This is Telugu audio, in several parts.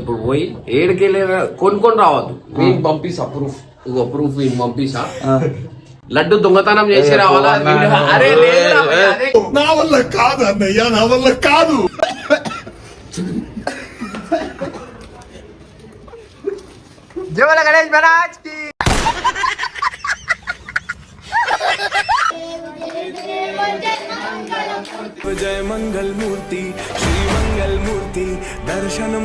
ఇప్పుడు పోయి ఏడుకెళ్ళి కొనుక్కొని రావద్దు. మీకు పంపిస్తా ప్రూఫ్ ఇగో ప్రూఫ్ మీకు పంపిస్తా లడ్డు దొంగతనం చేసి రావాలా? అరే నా వల్ల కాదు అన్నయ్య నా వల్ల కాదు. జోల గణేష్ మహారాజ్. జయ మంగళ మూర్తి శ్రీ మంగళ మూర్తి దర్శనం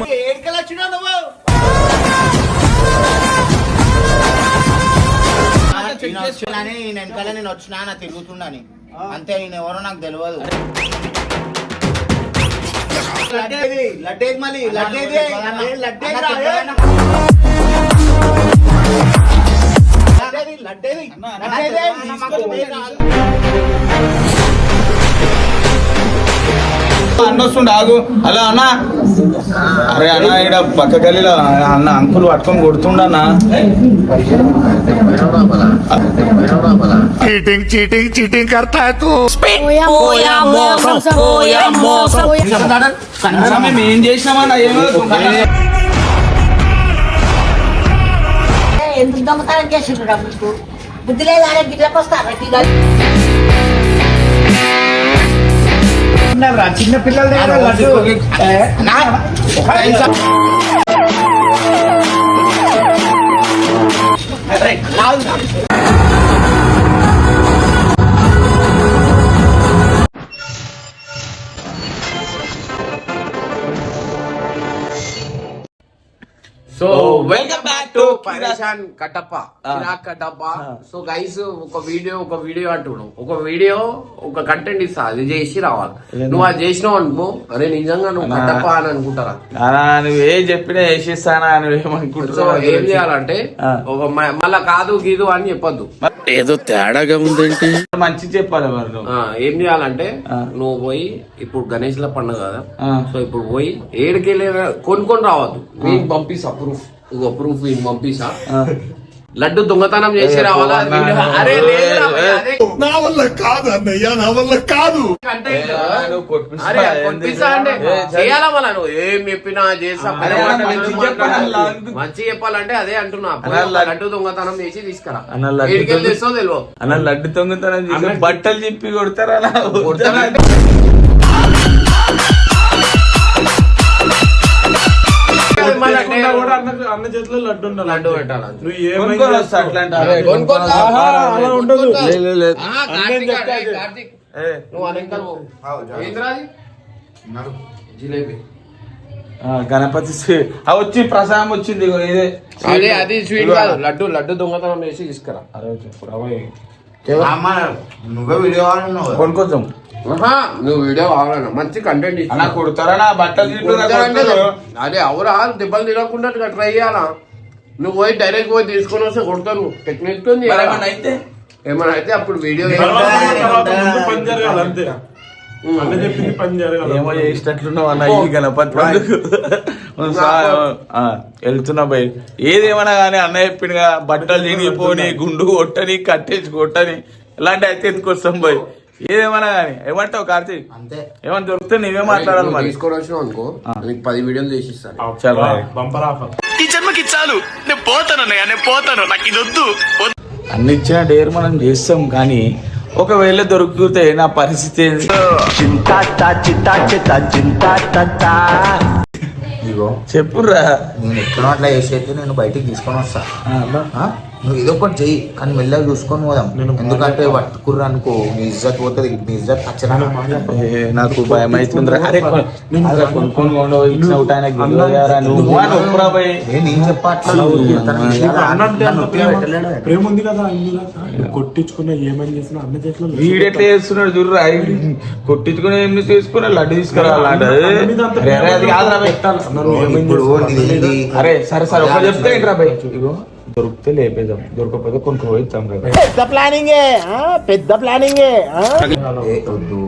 నేను వెనకాల నేను వచ్చినా నా తిరుగుతున్నాను అంతే ఈయన ఎవరో నాకు తెలియదు లడ్డేది లడ్డేది మళ్ళీ లడ్డేది. లడ్డేది? లడ్డేది తీసుకొని రాదు. అన్న వస్తుండ ఆగు హలో అన్న అరే అన్న ఇక్కడ పక్క గల్లీలో అన్న అంకుల్ పట్టుకొని కొడుతుండన్న चीटिंग चीटिंग चीटिंग करता है तू అన్న, మేము ఏం చేసినామన్న ఏమో ఎందుకు దొంగతనం చేసిండ్రు మీకు బుద్ధి లేదా గిట్లకు వస్తారా చిన్న పిల్లల. సో వెల్కమ్ బ్యాక్ పరేషాన్ కట్టప్ప చిరాక్ కట్టప్ప సో గైస్ ఒక వీడియో ఒక వీడియో అంటున్నావు ఒక వీడియో ఒక కంటెంట్ ఇస్తా. అది చేసి రావాలి. నువ్వు అది చేసినావు అనుకో అరే నిజంగా నువ్వు కట్టప్ప అని అనుకుంటారా? అలా నువ్వు ఏం చెప్పినా వేసేస్తానా సో ఏం చేయాలంటే. ఒక మళ్ళా కాదు గీదు అని చెప్పొద్దు. మంచి చెప్పాలి మరి నువ్వు. ఆ, ఏం చేయాలంటే. నువ్వు పోయి ఇప్పుడు గణేష్ ల పండుగ కదా. సో ఇప్పుడు పోయి ఏడుకెళ్ళి కొనుక్కొని రావద్దు. మీకు పంపిస్తా ప్రూఫ్ ఇగో ప్రూఫ్ పంపిస్తా ఆ. లడ్డు దొంగతనం చేసి రావాలా? అరే నా వల్ల కాదు అన్నయ్య నా వల్ల కాదు. అరే? కొట్టిస్తా అంటే. చేయాలా మళ్ళా నువ్వు? ఏం చెప్పినా చేస్తా. మంచి చెప్పాలంటే అదే అంటున్నా. లడ్డు- దొంగతనం చేసి తీసుకురా. తెస్తావు తెలియదు అన్న లడ్డు తొంగతనం చేసి బట్టలు చెప్పి కొడతారా నా? అన్న చేతిలో లడ్డు ఉండాలి. లడ్డు పెట్టాలి నువ్వు ఏమైనా ఉండదు. జిలేబీ. గణపతి వచ్చి ప్రసాదం వచ్చింది ఇదే. అదే అది స్వీట్. కాదు. లడ్డు లడ్డు దొంగతనం చేసి తీసుకురా. నువ్వే వీడియో ఆహా, నువ్వు వీడియో కావాలన్నా. మంచి కంటెంట్ అన్న కొడతారా? నా బట్టలు. అదే అవురా దెబ్బలు తినకుండా ట్రై చేయాలా? నువ్వు పోయి డైరెక్ట్ పోయి తీసుకొని వస్తే కొడతాను టెక్నిక్ అయితే? ఏమైనా అయితే అప్పుడు వీడియో ఏమో చేసినట్లున్నావు అన్న ఈ గణపతి పండుగ. ఆ, వెళ్తున్నా భయ్ ఏదేమన్నా కానీ అన్న చెప్పిండుగా బట్టలు చినిగిపోని గుండు కొట్టని కట్టేసి కొట్టని. ఇలాంటి అయితే ఎత్తుకొస్తాం భయ్ ఏదేమన్నా కానీ ఏమంటావు కార్తీక్? అంతే. ఏమన్నా దొరికితే నువ్వే మాట్లాడాలి మరి. తీసుకొని వచ్చినావు అనుకో నీకు పది వీడియోలు చేసి ఇస్తాను చాలా బంపర్ ఆఫర్. అన్ని ఇచ్చిన డేర్ మనం చేస్తాం కానీ ఒకవేళ దొరికితే నా పరిస్థితి ఏంది? ఇగో చెప్పుర్రా. నేను ఎక్కడ అట్లా చేసి అయితే నేను బయటికి తీసుకొని వస్తా? నువ్వు ఏదో ఒకటి చెయ్యి కానీ మెల్లగా చూసుకొని పోదాం. నేను ఎందుకంటే పట్టుకుర్రు అనుకో నీ ఇజ్జత్ పోతుంది నీ ఇజ్జత్ ఖచ్చితంగా నాకు భయం అవుతుందిరా అరే నేను చెప్పా అట్లా నువ్వు తనకి ఇయ్యాలా? అన్నంటే నన్ను అంత ఉత్తిగా ప్రేమ పెట్టలేడు. ప్రేమ ఉంది కదా కొట్టించుకున్నా ఏమని చేసినా అన్న చేతిలో లడ్డు వీడు ఎట్లా చేస్తున్నాడు చూడరా కొట్టించుకుని ఏం చేసుకుని లడ్డు తీసుకురావాలి అన్న మీద అంత అరే చేసినా సరే సరే ఒక చెప్తే ఏంట్రా భయ్ ఇగో దొరికితే లేపేదాం దొరకకపోతే కొనుక్కో ఇస్తాం కదా ఏ, వద్దు.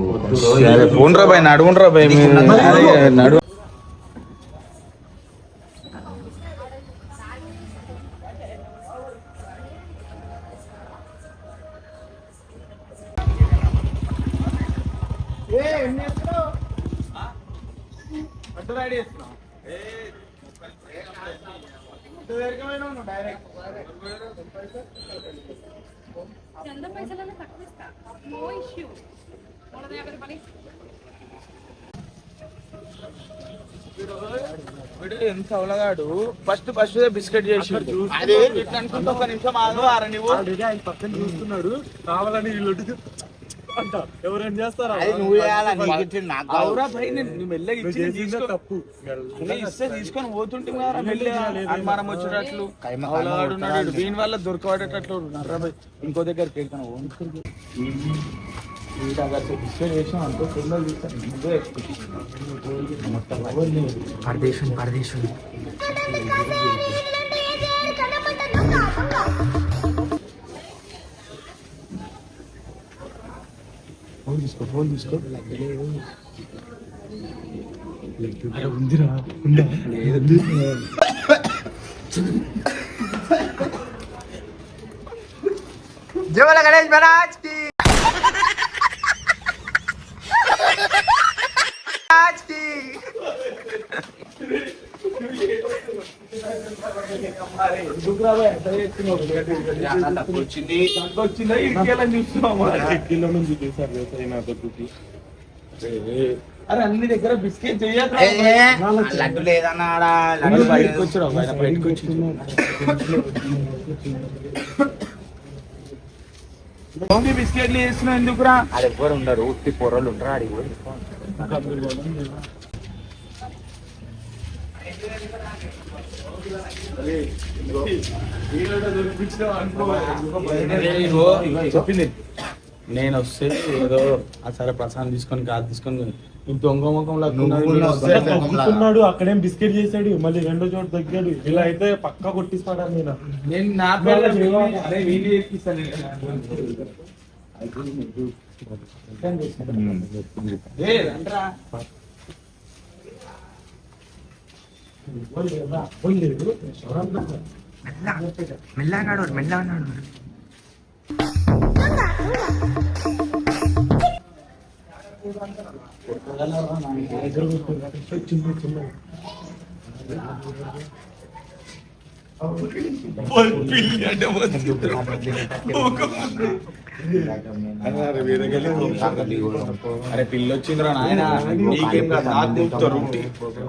సరే పోన్రా భయ్ నడువునరా భయ్. అరే, నడు ఫస్ట్ బిస్కెట్ చేసి అదే అనుకుంటే ఒక నిమిషం ఆగు ఆర నువ్వు. కావాలని వీళ్ళు అంట. ఎవరేం చేస్తారా? అది నువ్వు చేయాలా నీకు ఇచ్చింది నాకు కాదు. అవురా భయ్ నేను నువ్వు మెల్లగా ఇచ్చి తీసుకో. తప్పు. ఇస్తే తీసుకొని పోతుంటే అనుమానం వచ్చేటట్లు. దీని వల్ల దొరకబడేటట్లు ఉన్నారా ఇంకో దగ్గరికి వెళ్తాను y la repetición de eso, entonces no le gusta ningún de esto. Como está la buena. Pardeso, pardeso. Un disco, un disco. Ay, un día, un día. Llévala a la galera, Ibarachi. అరే అన్ని దగ్గర బిస్కెట్ చెయ్యక ఏ, ఏ, లడ్డు లేదన్నాడా లడ్డు ఓన్లీ బిస్కెట్లు చేస్తున్నావు ఎందుకురా ఆడ ఎవ్వరు ఉండరు ఉత్తి పొరలు ఉండరా అడిగి చెప్పింది. నేను వస్తే ఏదో ఆ సరే ప్రసాదం తీసుకొని కాదు తీసుకొని దొంగ ముఖం నువ్వు కూడా వస్తే లాక్కున్నాడు. తగ్గుతున్నాడు అక్కడేం బిస్కెట్ చేశాడు మళ్ళీ రెండో చోట తగ్గాడు. ఇలా అయితే పక్కా కొట్టిస్తాడా నేను? నేను నా పేరు వీడియో ఎక్కిస్తాను ఏ రండ్రా. మెల్లగా నడు మెల్లగా నడు అరే పిల్లి వచ్చిందిరా నాయన. నీకేం కాదు నాకు కూర్చో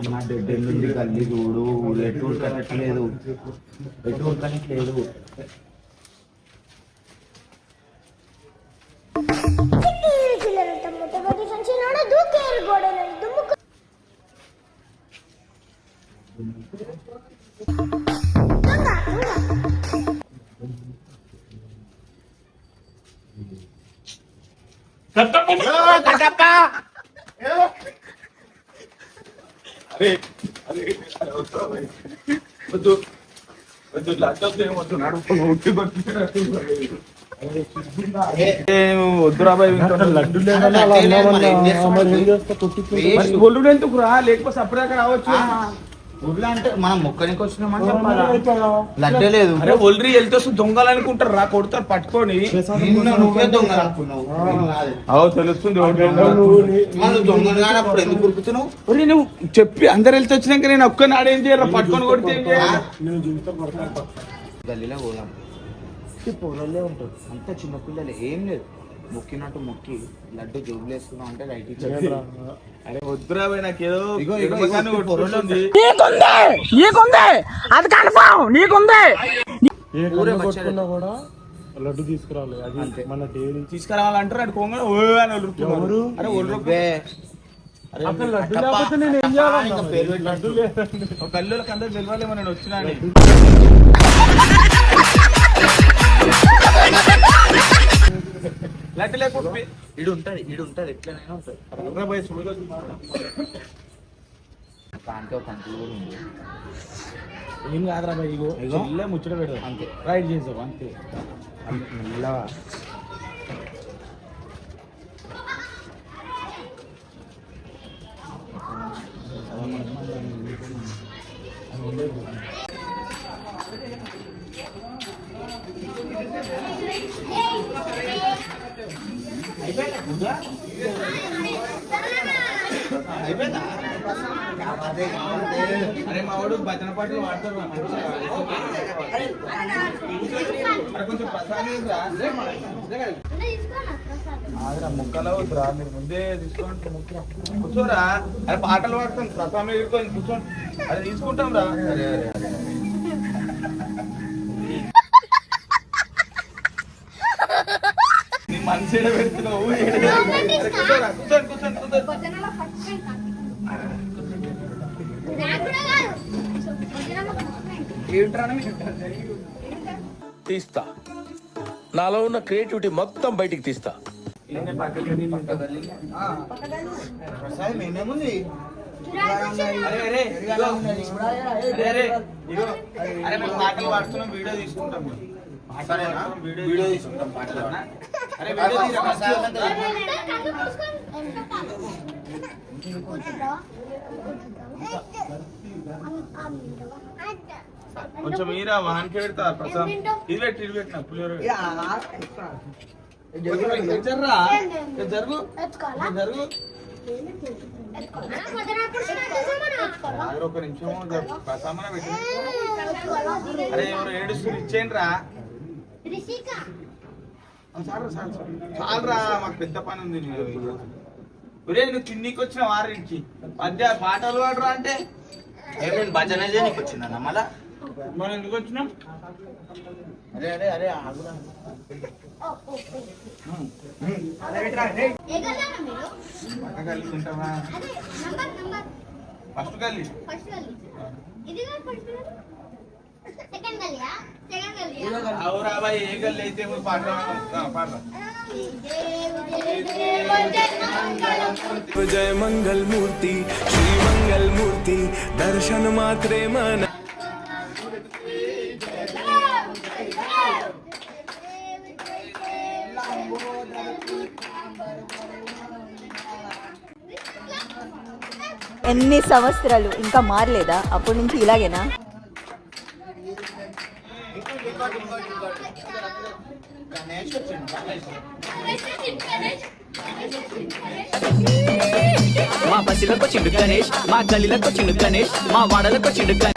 నా డెడ్ ఉంది గల్లీ చూడు ఎటు ఉడకనట్లేదు ఎటు ఉడకనట్లేదు వద్దు వద్దు. లడ్డు ఏం వద్దు నడుపు ఉట్టి వద్దురా ఎందుకు రా? లేకపోతే అప్పుడే రావచ్చు. ఊర్లో అంటే మనం మొక్కనికి వచ్చినామని చెప్పాలా? లడ్డే లేదు. అరే ఒల్రి వెళ్తే దొంగలు అనుకుంటారు రా కొడతారు పట్టుకొని. నిన్ను నువ్వే దొంగ తెలుస్తుంది దొంగలు ఎందుకు ఉరుకుతున్నావు? నువ్వు చెప్పి అందరు వెళ్తే వచ్చినాక నేను ఒక్క నాడేం చేయరా పట్టుకొని కొడితే గల్లీలో పోదాం. పొరలే ఉంటారు. అంత చిన్న పిల్లలు ఏం లేదు. మొక్కినట్టు మొక్కి లడ్డు జోబులు వేసుకున్నాం అంటే రైట్ అరే వద్దురా బాయ్ నాకు ఏదో ఇగో, ఇగో, ఎడమకాన్ని ఇగో, కొట్టుకుంటుంది. ఏ కన్ను కొట్టుకున్నా కూడా లడ్డు తీసుకురావాలి అది మన డైరీ తీసుకురావాలంటారు ఓ అని. ఎవరు? అరే కల్లులకు అందరు తెలియాలేమో నేను వచ్చినా లడ్డు లేకపోతే ఇడు ఉంటది ఇడు ఉంటది ఎట్లనైనా ఉంటది కంకులు కూడా ఉంది. ఏం కాదురా బాయ్ ఇగో ముచ్చట పెడదాం అంతే. రైడ్ చేసావు అంతే. మెల్లగా భజన పాటలు వాడతారు కొంచెం ప్రసాదం ముక్కలో వద్దురా మీరు ముందే తీసుకోండి ముక్కరా కూర్చోరా. అరే పాటలు పాడతాం ప్రసాదం ఇరుకొని కూర్చోండి. అరే తీసుకుంటాం రా. అరే అరే అరే. నీ మనసు ఏడ పెడుతున్నావు కూర్చోండి కూర్చోండి కూర్చోండి. తీస్తా. నాలో ఉన్న క్రియేటివిటీ మొత్తం బయటికి తీస్తా. వీడియో తీసుకుంటాం వీడియో తీసుకుంటాం అరే వీడియో కొంచెం మీరా వానికి పెడతా ప్రసాదం. ఇది పెట్టి ఇది పెట్టిన పులిహోర పెట్టు. జర్రా? జరుగు? జరుగు? ఆగు ఒక నిమిషం పెట్టి. అరే ఎవరు ఏడుస్తూ ఇచ్చేయండి రా చాలరా మాకు పెద్ద పని ఉంది ఒరే నువ్వు తిన్నీకి వచ్చిన వారికి మధ్య పాటలు పాడరా అంటే. భజన చేయడానికి వచ్చిందన్న మళ్ళా మనం ఎందుకు వచ్చినాం అరే అరే అరే ఆగురా ఫస్ట్ గలియా అవురా బాయ్ ఏ గల్లి అయితే పాట పాట जय मंगल मूर्ति श्री मंगल मूर्ति दर्शन मात्रे मन ఎన్ని సంవత్సరాలు ఇంకా మారలేదా అప్పటి నుంచి ఇలాగేనా గణేష్ మా గల్లీలకు వచ్చిండు గణేష్ మా వాడలకు వచ్చిండు గణేష్.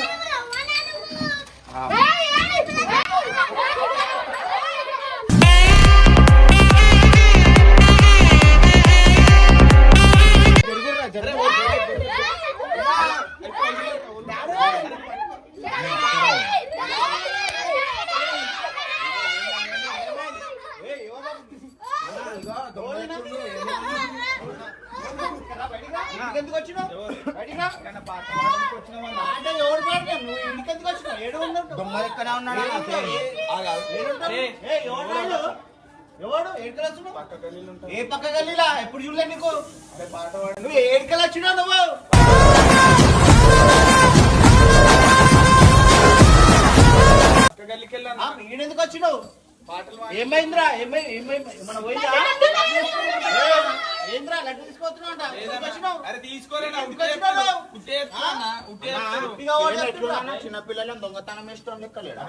పాడడానికి వచ్చినావా? పాట ఎవరు పాడతారు? నువ్వు ఇంటికి ఎందుకు వచ్చినావు? ఏడు ఉన్నావు? దొంగ ఎక్కడ ఉన్నాడు ఏ? ఎవడు ఏడుకలు పక్క గల్లీలా ఎప్పుడు చూడలే నీకు? నువ్వు ఏడుకలు వచ్చినావు నువ్వు? ఈడెందుకు వచ్చినావు? ఏమైందిరా? ఏమై ఏమై మన పోయిందా? ఏంద్రా లడ్డు తీసుకొస్తున్నావు వచ్చినావు. అరే వచ్చినావు చెప్తున్నా. చిన్నపిల్లలను దొంగతనం వేస్తాం లెక్కలేడా?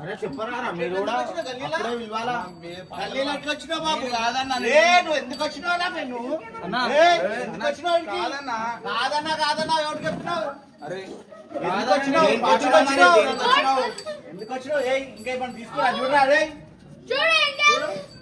అరే చెప్పరారా? మీరు కూడా గల్లీలో? ఎట్లా వచ్చినావు బాబు? కాదన్నా, ఏ నువ్వు ఎందుకు వచ్చినావురా నువ్వు ఎందుకు వచ్చినావు? కాదన్నా. కాదన్నా కాదన్నా ఎవరికి చెప్తున్నావు? అరే ఎందుకు వచ్చినావు? ఎందుకు వచ్చినావు? వచ్చినావు? వచ్చినావు? ఇంకేమన్నా తీసుకురా చూడరా రే ఇంకా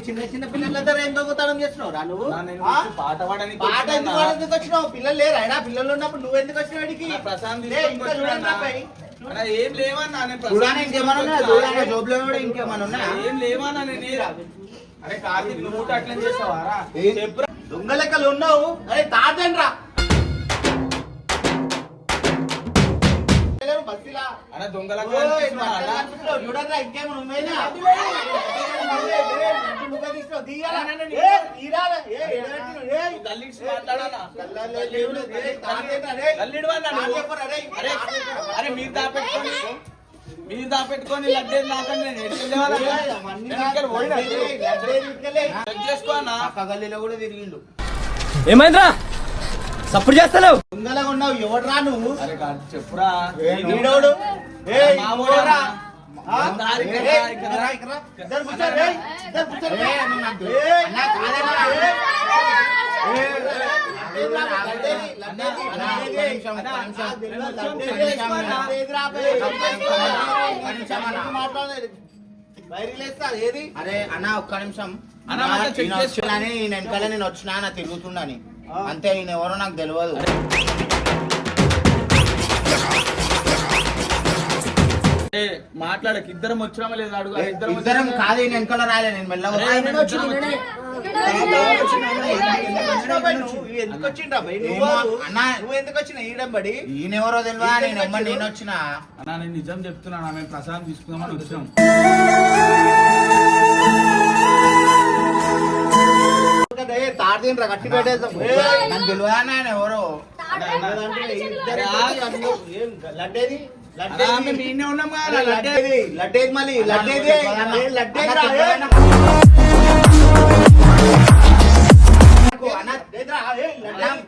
చిన్న చిన్న పిల్లల దగ్గర ఏం దొంగతనం చేస్తున్నావు రా నువ్వు నా నేను ఆ? పాట పాడడానికి పాట ఎందుకు. పాడడానికి వచ్చినావు పిల్లలు లేరా అయినా పిల్లలు ఉన్నప్పుడు నువ్వు ఎందుకు వచ్చినావు ఇక్కడికి? నా ప్రశాంత్ లే, తీసుకొని ఇంకా వచ్చాడు చూడండి అన్నా. రా పై. అన్నా, ఏం లేవన్నా నేను చూడాలి ప్రశాంత్ ఇంకేమన్నా? తీసుకొని చూడాలి. జోబులో కూడా ఇంకేమన్నా ఉన్నాయా? ఏం లేవన్నా నేను ఏరా. అరే కార్తీక్ నువ్వు కూడా అట్లా చేస్తావారా ఏం? చెప్పురా దొంగ లెక్కలు ఉన్నావు అరే తాతండి రా బస్సులా అన్న దొంగలకు ఓయ్, కనిపిస్తున్నా బట్టలు అన్నా. కనిపిస్తున్నావు. చూడరా ఇంకేమైనా ఉన్నాయా? నువ్వే తీసినావు. తీయాలా? ఏ, తీరాలా? ఏ, ఎడబెట్టినావు? ఏ, గల్లీడ్స్ మాట్లాడాలా? కళ్ళల్లో లేవు లేదు. ఏ, తాతేంట్రా, రే? గల్లీడు వాడినా నువ్వు? తాతేపరా, రే? అరే మీరు దాపెట్టుకొని మీరు దాపెట్టుకొని లడ్డేది నాకని నేను ఎట్లా లేవాలా? ఏ, అవన్నీ నేను ఇక్కడ పోయినా? లడ్డేది, లడ్డేది ఇటుకెళ్ళే. చెక్ చేసుకో అన్నా. పక్క గల్లీలో కూడా తిరిగిండు. ఏమైందిరా? సప్పుడు చేస్తలేవు. దొంగలాగా ఉన్నావు. ఎవడ్రా నువ్వు? అరే కాదు, చెప్పురా. వీడోడు? ఏది అరే అన్న ఒక్క నిమిషం వెనకాల నేను వచ్చినా నా తిరుగుతుండని అంతే ఈయన ఎవరో నాకు తెలియదు మాట్లాడక ఇద్దరం వచ్చినామా లేదా అడుగు ఇద్దరం ఇద్దరం? కాదు ఈయన వెనకాల రాలే నేను మెల్లగా అరే, వస్తా. నేను వచ్చినా, నేనే. ఎందుకు వచ్చినావు బై నువ్వు? ఎందుకు వచ్చిండ్రా బై నువ్వు? ఏమో, అన్న. నువ్వు ఎందుకు వచ్చినావు ఈడంబడి ఈయన ఎవరో తెలియదా నేను ఎమ్మ నేను వచ్చిన అన్నా నేను నిజం చెప్తున్నా మేము ప్రసాదం తీసుకుందామని వచ్చినాం తాడదీనరా కట్టి పెట్టేద్దాం నాకు తెలియదా ఆయన ఎవరో లడ్డేది ఉన్నాం కదా, లడ్డే. లడ్డేది. లడ్డేది మళ్ళీ లడ్డేది. లడ్డేది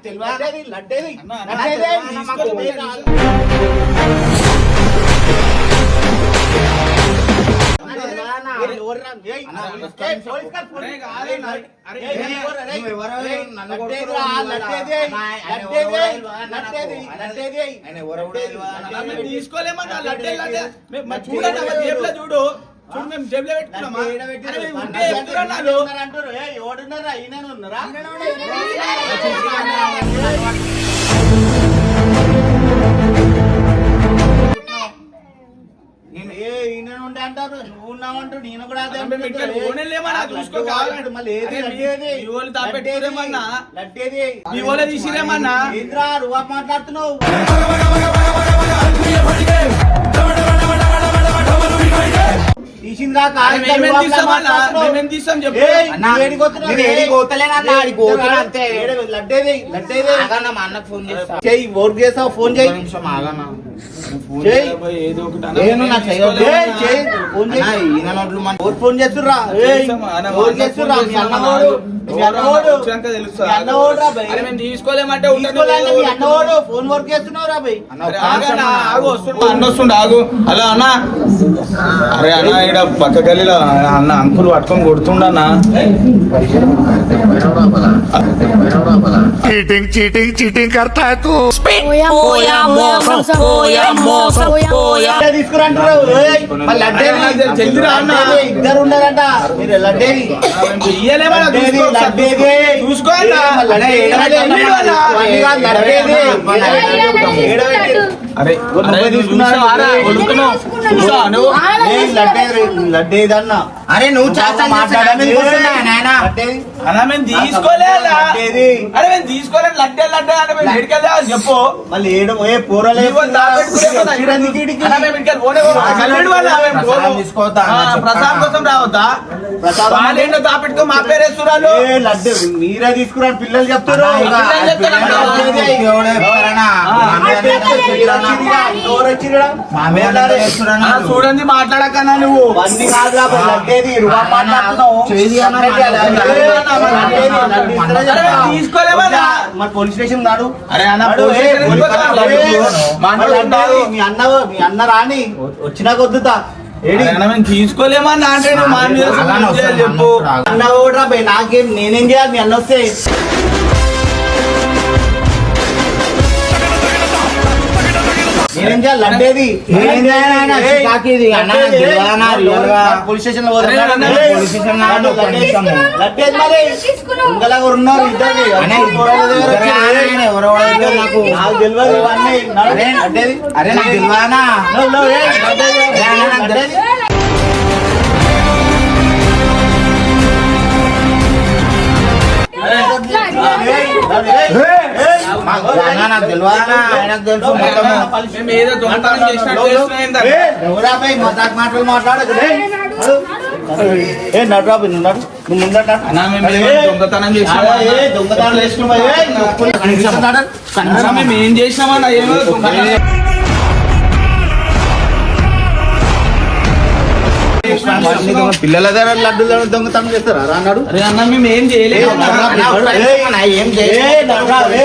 తెలియదా? లడ్డేది, లడ్డేది, తీసుకోలేమన్నా లడ్డే? లడ్డే మేము మరి చూడండి అమ్మ, జేబులో చూడు. చూడు మేము జేబులో పెట్టుకున్నామా? ఉంటే. ఉన్నారు అంటారు. ఏ, ఎవడున్నారా? ఈయననే ఉన్నారా? ఏ ఈయన అంటారు. నువ్వు నేను కూడా అదే మళ్ళీ ఏది తీసిరేమన్నా? ఏంద్రా నువ్వు మాట్లాడుతున్నావు? లడ్డేది లడ్డేది అన్నకు ఫోన్ చేస్తా. చెయ్యి ఓటు చేస్తావు? ఫోన్ చేయి నిమిషం ఆగనా అరే అన్న ఇక్కడ పక్క గల్లీలో అన్న అంకుల్ పట్టుకొని కొడుతుండన్నా చీటింగ్ చీటింగ్ చీటింగ్ లడ్డే ఇద్దరు ఉన్నారంట మీరు లడ్డేది, అరే, లడ్డేది, ఏడు అన్న. అరే నువ్వు అన్న చేస్తా అన్న మేము తీసుకోలేదా? అరే మేము తీసుకోలేదు? లడ్డే లడ్డే మేము చెప్పు. మళ్ళీ ఏడు ఏ. అన్న. ప్రసాదం అన్న కోసం రావద్దా? వాళ్ళేంటో దాపెట్టుకో మా లడ్డు మీరే తీసుకురండి పిల్లలు చెప్తారు అన్న, అన్న. చూడండి మాట్లాడకన్నా నువ్వు. బండి కాదు రా, మాట్లాడుతున్నావు? తీసుకోలేమన్నా? మరి పోలీస్ స్టేషన్ నాడు అరే అన్న. మా అన్న మీ అన్న రాని వచ్చినా కొద్దుతా. తీసుకోలేమన్నా అంటే చెప్పు. అన్న. ఓడరా నాకేం నేనేం చేయాలి? మీ అన్న వస్తే పోలీస్ స్టేషన్ పోలీస్ స్టేషన్ ఉన్నారు నాకు. తెలియదు ఇవన్నీ అరే, నాకు తెలియదానా? నాకు? ఆయనకు తెలుసు? ఎవరాపై మజాక్ మాటలు మాట్లాడకు? రే. ఏ నువ్వు నడు. నువ్వు ఏ, దొంగతనం చేసినాం మేము ఏం చేసినామన్నా ఏమో పిల్లల దగ్గర లడ్డూలు దొంగతనం చేస్తారా రా నడు అరే అన్న మేము ఏం చేయలేదు ఏ,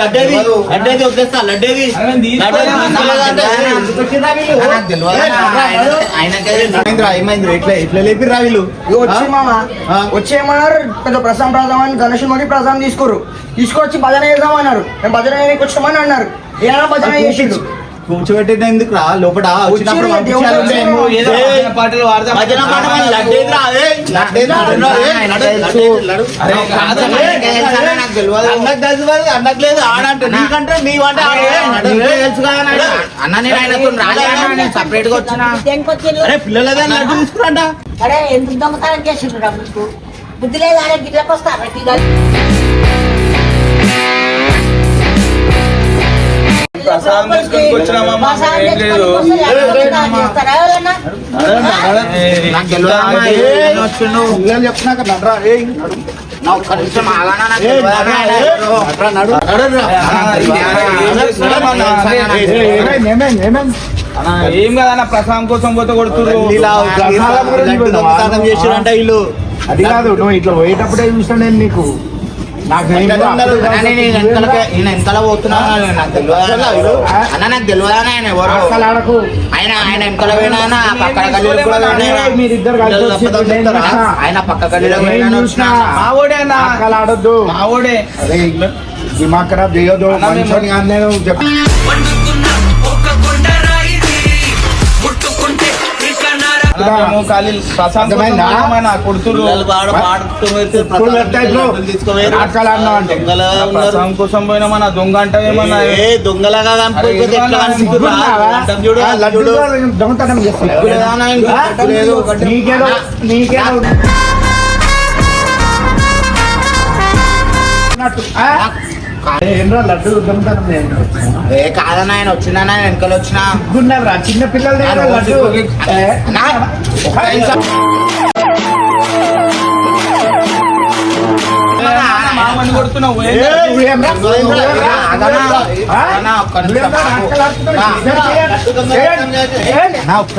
లడ్డేది. లడ్డేది లడ్డేది వీళ్ళు? వచ్చి పెద్ద ప్రసాదం ప్రసాదం అని గణేష్ మొదటి ప్రసాదం తీసుకోరు తీసుకొచ్చి భజన చేద్దామన్నారు మేము భజన చేయడానికి వచ్చామని అన్నారు ఏమైనా భజన చేసిండు కూర్చోబెట్టిన ఎందుకు రా లోపల వచ్చినప్పుడు అన్న, ఆడంటే నీకంటే నేను ఆయనతో రాలే అన్న, నేను సపరేట్గా వచ్చిన దేనికి వచ్చిండ్రు? అరే పిల్లల దగ్గర లడ్డు తీసుకురంట అరే ఎందుకు దొంగతనం చేసిండ్రు మీకు బుద్ధి లేదు ఆయన గిట్లకు వస్తారా ప్రసాదం తీసుకొని? ఏం లేదు. ఏ, కదన్న ప్రసాదం కోసం పోతే కొడుతురు ఇలా లడ్డు దొంగతనం చేసిరంట వీళ్ళు అది కాదు నువ్వు ఇట్లా పోయేటప్పుడే చూసిన నేను నీకు నాకు అట్లా దొంగలు. అన్న, నేను వెనకాల పోతున్నా? నాకు తెలియదు. అన్న. నాకు తెలియదు ఆయన ఎవరో? ఆయన ఆయన వెనకాల పోయినా గల్లీలో కూడా. ఆయన పక్క గల్లీలో పోయినా. వచ్చినా. మావోడే అన్న. దిమాగ్ ఖరాబ్ చెప్ప కోసం పోయినామన్నా దొంగ అంటే దొంగలాగా దొంగతనం చేస్తున్నా. ఏ కాదన్న ఆయన వచ్చిందన్న ఆయన వెనకాల వచ్చిన? చిన్న పిల్లలు మామని కొడుతున్నావు ఒక్క